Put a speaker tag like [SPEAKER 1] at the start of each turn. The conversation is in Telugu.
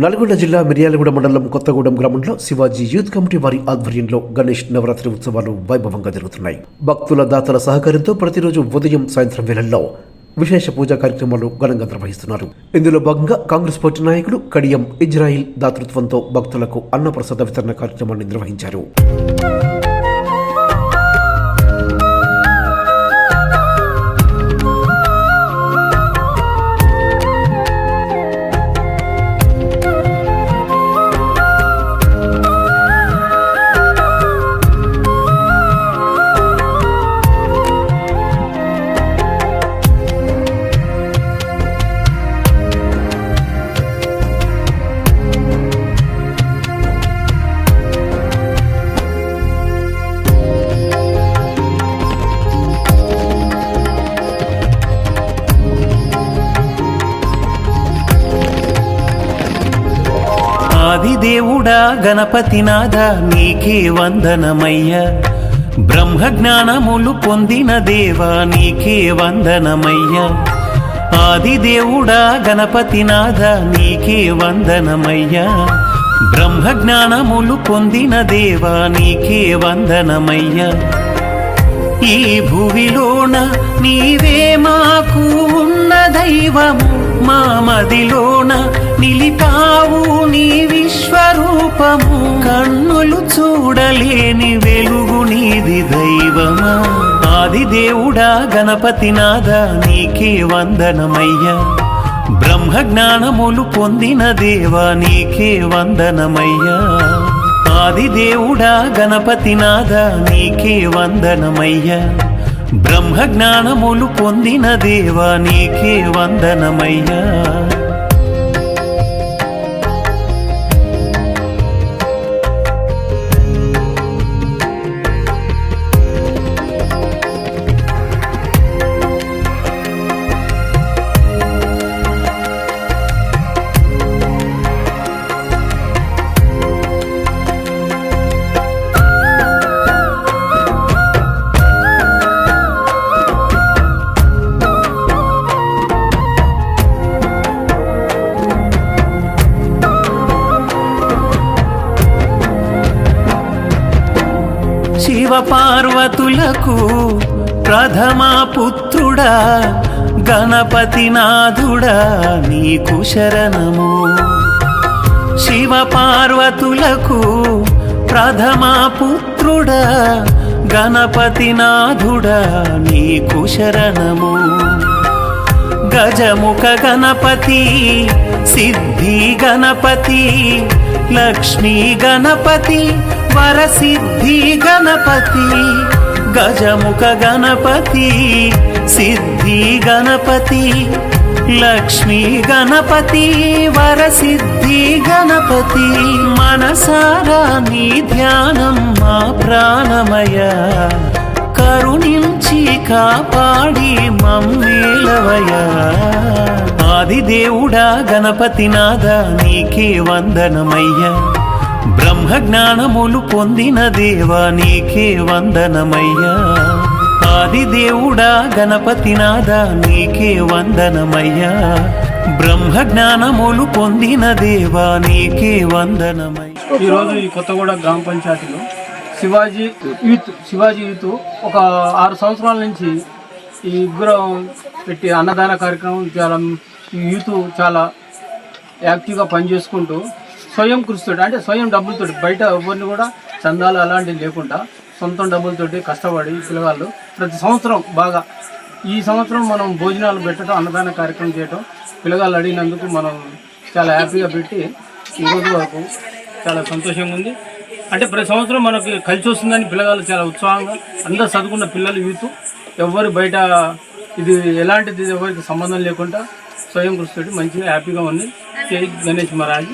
[SPEAKER 1] నల్గొండ జిల్లా మిర్యాలగూడ మండలం కొత్తగూడెం గ్రామంలో శివాజీ యూత్ కమిటీ వారి ఆధ్వర్యంలో గణేష్ నవరాత్రి ఉత్సవాలు వైభవంగా జరుగుతున్నాయి. భక్తుల దాతల సహకారంతో ప్రతిరోజు ఉదయం సాయంత్రం వేళల్లో విశేష పూజా కార్యక్రమాలు ఘనంగా నిర్వహిస్తున్నారు. ఇందులో భాగంగా కాంగ్రెస్ పార్టీ నాయకులు కడియం ఇజ్రాయిల్ దాతృత్వంతో భక్తులకు అన్నప్రసాద వితరణ కార్యక్రమాన్ని నిర్వహించారు.
[SPEAKER 2] ఆదిదేవుడా గణపతినాథ నీకే వందనమయ్యా. బ్రహ్మ జ్ఞానములు పొందిన దేవా నీకే వందనమయ్యా. ఆదిదేవుడా గణపతినాథ నీకే వందనమయ్యా. బ్రహ్మ జ్ఞానములు పొందిన దేవా నీకే వందనమయ్యా. ఈ భువిలోన నీవే మాకు ఉన్న దైవము మా మదిలోన నిలిపావు నీ విశ్వరూపము కన్నులు చూడలేని వెలుగు నీది దైవమా? ఆది దేవుడా గణపతినాథ నీకే వందనమయ్యా. బ్రహ్మ జ్ఞానములు పొందిన దేవా నీకే వందనమయ్యా. ఆదిదేవుడా గణపతినాథ నీకే వందనమయ్యా. బ్రహ్మ జ్ఞానములు పొందిన దేవా నీకే వందనమయ్యా. పార్వతులకు ప్రథమా పుత్రుడా గణపతినాథుడా నీకు శరణము. శివ పార్వతులకు ప్రథమ పుత్రుడా గణపతినాథుడా నీకు శరణము. గజముఖ గణపతి సిద్ధి గణపతి లక్ష్మీ గణపతి వరసిద్ధి గణపతి గజముఖ గణపతి సిద్ధి గణపతి లక్ష్మీ గణపతి వరసిద్ధి గణపతి. మనసారా నీ ధ్యానం మా ప్రాణమయ. కరుణించి కాపాడి మమ్మేలవయ ఆదిదేవుడా గణపతినాథ నీకే వందనమయ్యా. బ్రహ్మ జ్ఞానములు పొందిన దేవా నీకే వందనమయ్యా. ఆదిదేవుడా గణపతినాథ నీకే వందనమయ్యా. బ్రహ్మ జ్ఞానములు పొందిన దేవా నీకే వందనమయ్యా.
[SPEAKER 3] ఈరోజు ఈ కొత్తగూడ గ్రామ పంచాయతీలో శివాజీ యూత్ శివాజీ యూత్ ఒక ఆరు సంవత్సరాల నుంచి ఈ విగ్రహం పెట్టి అన్నదాన కార్యక్రమం చాలా యూత్ చాలా యాక్టివ్గా పనిచేసుకుంటూ స్వయం కృషితోటి అంటే స్వయం డబ్బులతోటి బయట ఎవరిని కూడా చందాలు అలాంటివి లేకుండా సొంతం డబ్బులతోటి కష్టపడి పిల్లగాళ్ళు ప్రతి సంవత్సరం బాగా ఈ సంవత్సరం మనం భోజనాలు పెట్టడం అన్నదాన కార్యక్రమం చేయటం పిల్లగాళ్ళు అడిగినందుకు మనం చాలా హ్యాపీగా పెట్టి ఈరోజు రోజు వరకు చాలా సంతోషంగా ఉంది. అంటే ప్రతి సంవత్సరం మనకి కలిసి వస్తుందని పిల్లగాళ్ళు చాలా ఉత్సాహంగా అందరు చదువుకున్న పిల్లలు యూత్ ఎవరు బయట ఇది ఎలాంటిది ఎవరికి సంబంధం లేకుండా స్వయం కృషితోటి మంచిగా హ్యాపీగా ఉంది జై గణేష్ మహారాజ్.